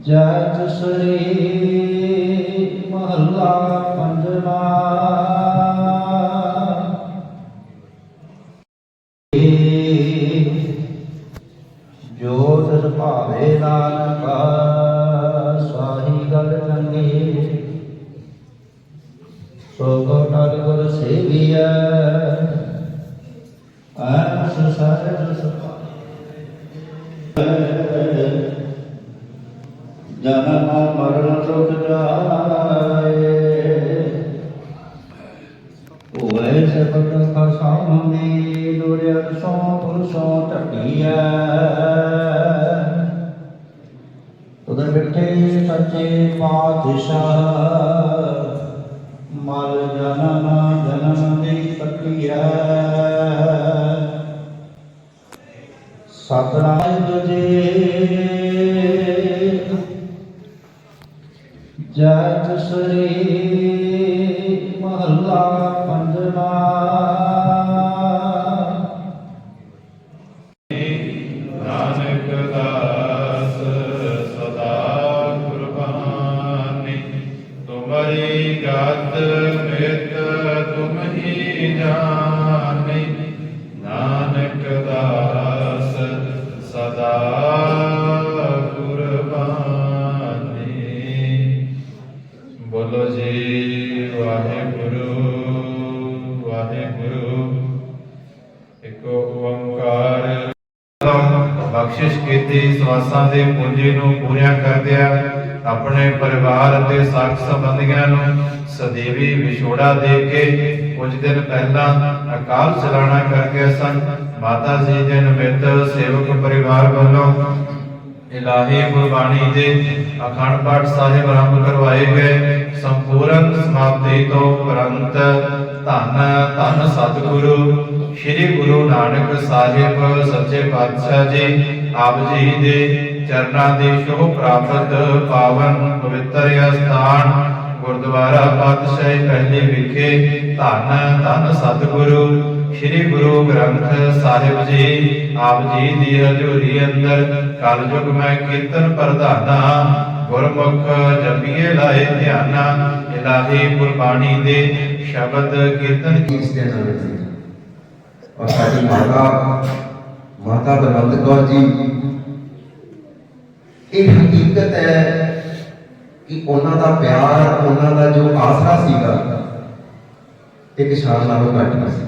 ਜੈ ਸ੍ਰੀ ਮਹੱਲਾ ਪੰਜਵਾ। ਜੋ ਤਿਸ ਭਾਵੇ ਨਾਨਕ, ਸਾਹੀ ਗਲ ਚੰਗੀ। ਸੋ ਕੋ ਟਲ ਸੇਵੀਐ ਆਸ ਸਰਜ ਸਪਾਏ ਜਨਮ ਮਰਨ ਦੁਖ ਜਾਏ ਹੋਏ ਸਬਦ ਖਸਾਮੀ ਦੁਰਿਆ ਸੋ ਪੁਰਸੋ ਟਟਿਐ ਤੁਧ ਮਿੱਠੇ ਸੱਚੇ ਪਾਤਸ਼ਾਹ, ਮਲ ਜਨਮ ਜਨਮ ਦੀ ਕੱਟਿਐ ਸਤਨਾਮ ਜੀ ਜੈ ਸ੍ਰੀ ਮਹੱਲਾ ਪੰਜਵਾ। ਨਾਨਕ ਦਾਸ ਸਦਾ ਕੁਰਬਾਨੀ, ਤੁਮਰੀ ਗਤ ਮਿਤ ਤੁਮ ਹੀ ਜਾਣੀ ਨਾਨਕ ਦਾਸ ਬਖਸ਼ਿਸ਼ ਕੀਤੀ, ਸਵਾਸਾਂ ਦੇ ਪੁੰਜੇ ਨੂੰ ਪੂਰੀਆਂ ਕਰਦਿਆਂ ਆਪਣੇ ਪਰਿਵਾਰ ਅਤੇ ਸਾਖ ਸੰਬੰਧੀਆਂ ਨੂੰ ਸਦੀਵੀ ਵਿਛੋੜਾ ਦੇ ਕੇ ਕੁਝ ਦਿਨ ਪਹਿਲਾਂ ਅਕਾਲ ਚਲਾਣਾ ਕਰ ਗਏ ਸਨ। ਮਾਤਾ ਜੀ ਦੇ ਨਿਮਿਤ ਸੇਵਕ ਪਰਿਵਾਰ ਵੱਲੋਂ ਇਲਾਹੀ ਗੁਰਬਾਣੀ ਦੇ ਅਖੰਡ ਪਾਠ ਸਾਹਿਬ ਆਰੰਭ ਕਰਵਾਏ ਗਏ ਸੰਪੂਰਨ ਸਮਾਪਤੀ ਤੋਂ ਉਪਰੰਤ ਧੰਨ ਧੰਨ ਸਤਿਗੁਰੂ, ਸ੍ਰੀ ਗੁਰੂ ਨਾਨਕ ਸਾਹਿਬ ਸੱਚੇ ਪਾਤਸ਼ਾਹ ਜੀ, ਆਪ ਜੀ ਦੇ ਚਰਨਾਂ ਦੀ ਸ਼ੋਭ ਪ੍ਰਾਪਤ ਪਾਵਨ ਪਵਿੱਤਰ ਅਸਥਾਨ ਗੁਰਦੁਆਰਾ ਪਾਤਸ਼ਾਹੀ ਪਹਿਲੇ ਵਿਖੇ ਧੰਨ ਧੰਨ ਸਤਿਗੁਰੂ ਸ੍ਰੀ ਗੁਰੂ ਗ੍ਰੰਥ ਸਾਹਿਬ ਜੀ, ਆਪ ਜੀ ਦੀ ਹਜ਼ੂਰੀ ਅੰਦਰ ਕਲਯੁਗ ਮੈਂ ਕੀਰਤਨ ਪ੍ਰਧਾਨਾ, ਗੁਰਮੁਖ ਜਪੀਏ ਲਾਏ ਧਿਆਨਾ, ਇਲਾਹੀ ਗੁਰਬਾਣੀ ਦੇ ਸ਼ਬਦ ਕੀਰਤਨ ਇਸ ਦੇ ਨਾਲ ਜੀ। ਔਰ ਸਾਡੀ ਮਾਤਾ ਮਾਤਾ ਬਲਵੰਤ ਕੌਰ ਜੀ, ਇਹ ਹਕੀਕਤ ਹੈ ਕਿ ਉਹਨਾਂ ਦਾ ਪਿਆਰ, ਉਹਨਾਂ ਦਾ ਜੋ ਆਸਰਾ ਸੀਗਾ, ਇੱਕ ਸ਼ਾਨ ਨਾਲੋਂ ਘੱਟ ਨਹੀਂ ਸੀ।